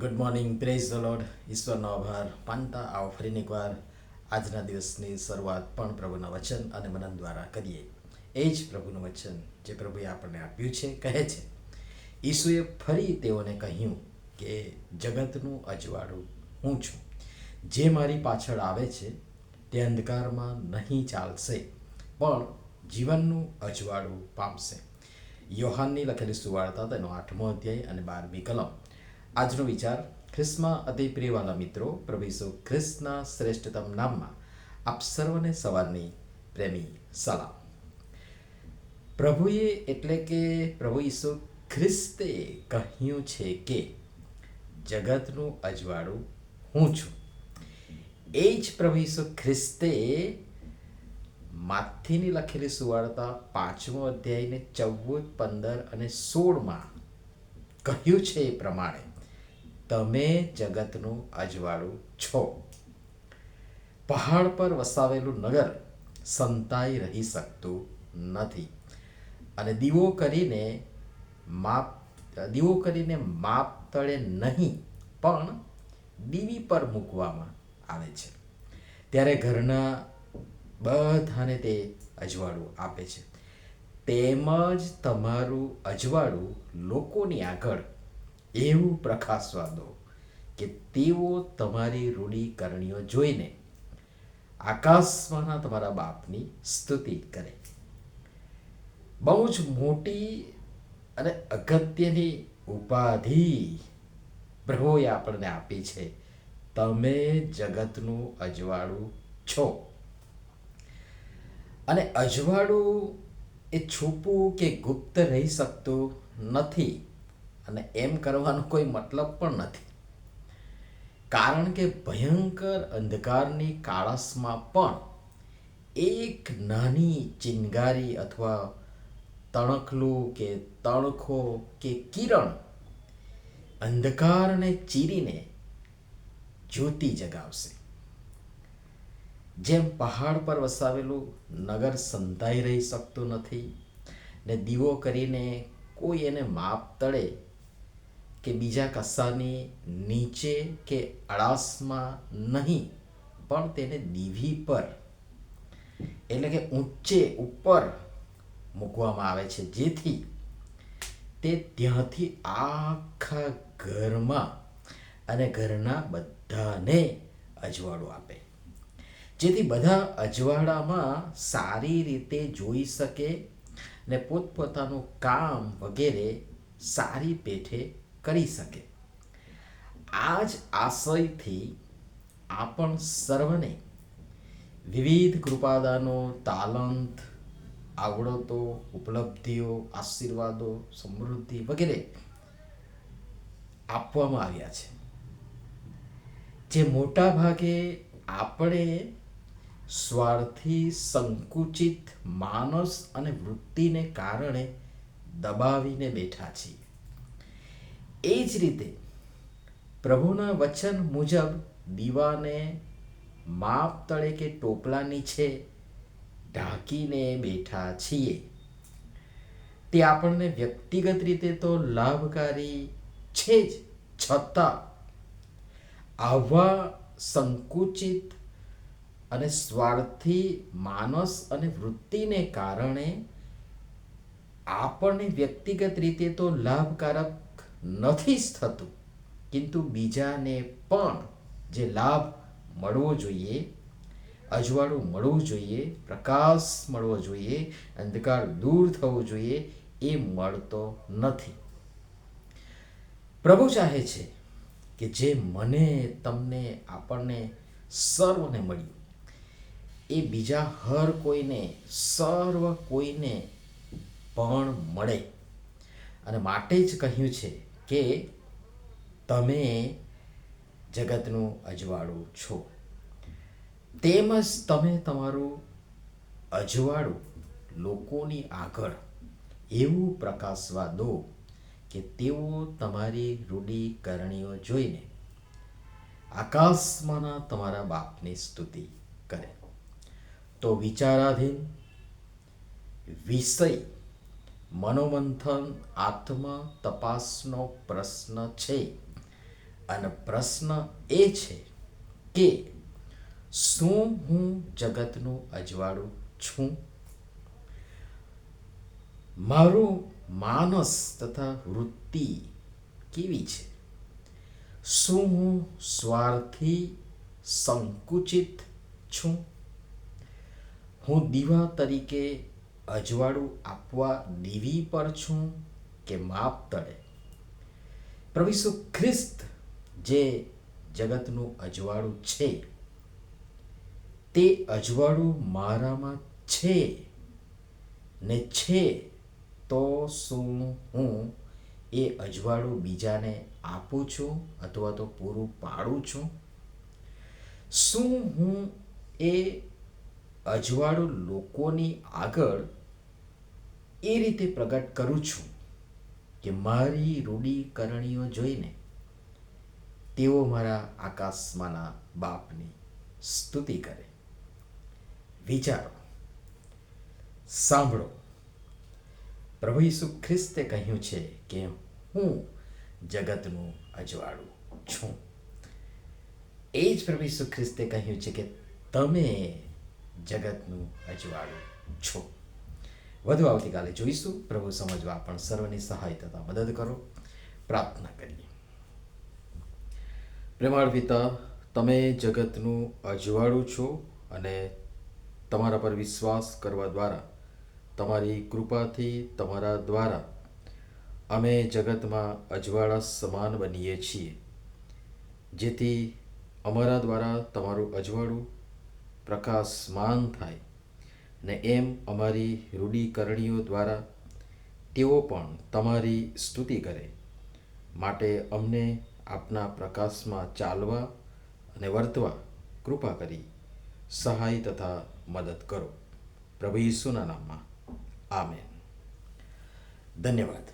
Good morning praise the Lord ઈશ્વરનો આભાર માનતા આવો ફરીને એકવાર આજના દિવસની શરૂઆત પણ પ્રભુના વચન અને મનન દ્વારા કરીએ એ જ પ્રભુનું વચન જે પ્રભુએ આપણને આપ્યું છે, કહે છે. ઈસુએ ફરી તેઓને કહ્યું કે, જગતનું અજવાળું હું છું. જે મારી પાછળ આવે છે, તે અંધકારમાં નહીં ચાલશે, પણ જીવનનું અજવાળું પામશે. યોહાનની લખેલી સુવાર્તા તેનો આઠમો અધ્યાય અને બારમી કલમ. આજનો વિચાર ખ્રિસ્તમાં અતિ પ્રિયવાલા મિત્રો, પ્રભુ ખ્રિસ્તના શ્રેષ્ઠતમ નામમાં આપ સર્વને સવારની પ્રેમી સલામ. પ્રભુએ એટલે કે પ્રભુ ઈસુ ખ્રિસ્તે કહ્યું છે કે, જગતનું અજવાળું હું છું. એ જ પ્રભુ ઈસુ ખ્રિસ્તે માથીની લખેલી સુવાર્તા પાંચમો અધ્યાયને ચૌદ, પંદર અને સોળમાં કહ્યું છે એ પ્રમાણે. તમે જગતનું અજવાળું છો. પહાડ પર વસાવેલું નગર સંતાઈ રહી શકતું નથી. અને દીવો કરીને માપ, દીવો કરીને માપ તળે નહીં, પણ દીવી પર મૂકવામાં આવે છે. ત્યારે ઘરના બધાને તે અજવાળું આપે છે. તેમજ તમારું અજવાળું લોકોની આગળ એવું પ્રકાશવા દો કે તેઓ તમારી રૂઢિકરણીઓ જોઈને આકાશમાંના તમારા બાપની સ્તુતિ કરે. બહુ જ મોટી અને અગત્યની ઉપાધિ પ્રભુએ આપણને આપી છે. તમે જગતનું અજવાળું છો. અને અજવાળું એ છુપું કે ગુપ્ત રહી શકતું નથી. અને એમ કરવાનો કોઈ મતલબ પણ નથી. કારણ કે ભયંકર અંધકારની કાળસમાં પણ એક નાની ચિનગારી અથવા તણખલું કે તણખો કે કિરણ અંધકારને ચીરીને જ્યોતિ જગાવશે. જેમ પહાડ પર વસાવેલું નગર સંતાઈ રહી શકતું નથી ને દીવો કરીને કોઈ એને માપ તળે કે બીજા કશાની નીચે કે અડાસમાં નહીં, પણ તેને દીવી પર, એટલે કે ઊંચે ઉપર મૂકવામાં આવે છે. જેથી તે ત્યાંથી આખા ઘરમાં અને ઘરના બધાને અજવાળું આપે. જેથી બધા અજવાળામાં સારી રીતે જોઈ શકે ને પોતપોતાનું કામ વગેરે સારી પેઠે કરી શકે. આ જ આશયથી આપણ સર્વને વિવિધ કૃપાદાનો, તાલંત, આવડતો, ઉપલબ્ધિઓ, આશીર્વાદો, સમૃદ્ધિ વગેરે આપવામાં આવ્યા છે. જે મોટા ભાગે આપણે સ્વાર્થી સંકુચિત માનસ અને વૃત્તિને કારણે દબાવીને બેઠા છીએ. એ જ રીતે પ્રભુના વચન મુજબ દીવાને માપ તળે કે ટોપલા નીચે ઢાંકીને બેઠા છીએ. તે આપણને વ્યક્તિગત રીતે તો લાભકારી છે જ, છતાં આવા સંકુચિત અને સ્વાર્થી માનસ અને વૃત્તિને કારણે આપણને વ્યક્તિગત રીતે તો લાભકારક નથી જ થતું. કિંતુ બીજાને પણ જે લાભ મળવો જોઈએ, અજવાળું મળવું જોઈએ, પ્રકાશ મળવો જોઈએ, અંધકાર દૂર થવો જોઈએ, એ મળતો નથી. પ્રભુ ચાહે છે કે જે મને તમને આપણને સર્વને મળ્યું, એ બીજા હર કોઈને, સર્વ કોઈને પણ મળે. અને માટે જ કહ્યું છે કે તમે જગતનું અજવાળું છો. તેમજ તમે તમારું અજવાળું લોકોની આગળ એવું પ્રકાશવા દો કે તેઓ તમારી કરણીઓ જોઈને આકાશમાંના તમારા બાપની સ્તુતિ કરે. તો વિચારાધીન વિષય મનોમંથન, આત્મ તપાસનો પ્રશ્ન છે. અને પ્રશ્ન એ છે કે શું હું જગતનું અજવાળું છું? મારું માનસ તથા વૃત્તિ કેવી છે? શું હું સ્વાર્થી સંકુચિત છું? હું દીવા તરીકે અજવાળું આપવા દીવી પર છું કે માપ તળે? પ્રવિસુ ખ્રિસ્ત જે જગતનું અજવાળું છે, તે અજવાળું મારામાં છે ને છે તો શું હું એ અજવાળું બીજાને આપું છું અથવા તો પૂરું પાડું છું? શું હું એ અજવાળું લોકોની આગળ એ રીતે પ્રગટ કરું છું કે મારી રૂઢીકરણીઓ જોઈને તેઓ મારા આકાશમાંના બાપની સ્તુતિ કરે. વિચારો. સાંભળો. પ્રભુ ઈસુ ખ્રિસ્તે કહ્યું છે કે હું જગતનું અજવાળું છું. એ જ પ્રભુ ઈસુ ખ્રિસ્તે કહ્યું છે કે તમે જગતનું અજવાળું છો. વધુ આવતીકાલે જોઈશું. પ્રભુ સમજવા પણ સર્વની સહાય તથા મદદ કરો. પ્રાર્થના કરીએ. પ્રેમાળ પિતા, તમે જગતનું અજવાળું છો અને તમારા પર વિશ્વાસ કરવા દ્વારા, તમારી કૃપાથી તમારા દ્વારા અમે જગતમાં અજવાળા સમાન બનીએ છીએ. જેથી અમારા દ્વારા તમારું અજવાળું પ્રકાશમાન થાય ને એમ અમારી રૂઢીકરણીઓ દ્વારા તેઓ પણ તમારી સ્તુતિ કરે માટે અમને આપના પ્રકાશમાં ચાલવા અને વર્તવા કૃપા કરી સહાય તથા મદદ કરો. પ્રભુ ઈસુના નામમાં. આમેન. ધન્યવાદ.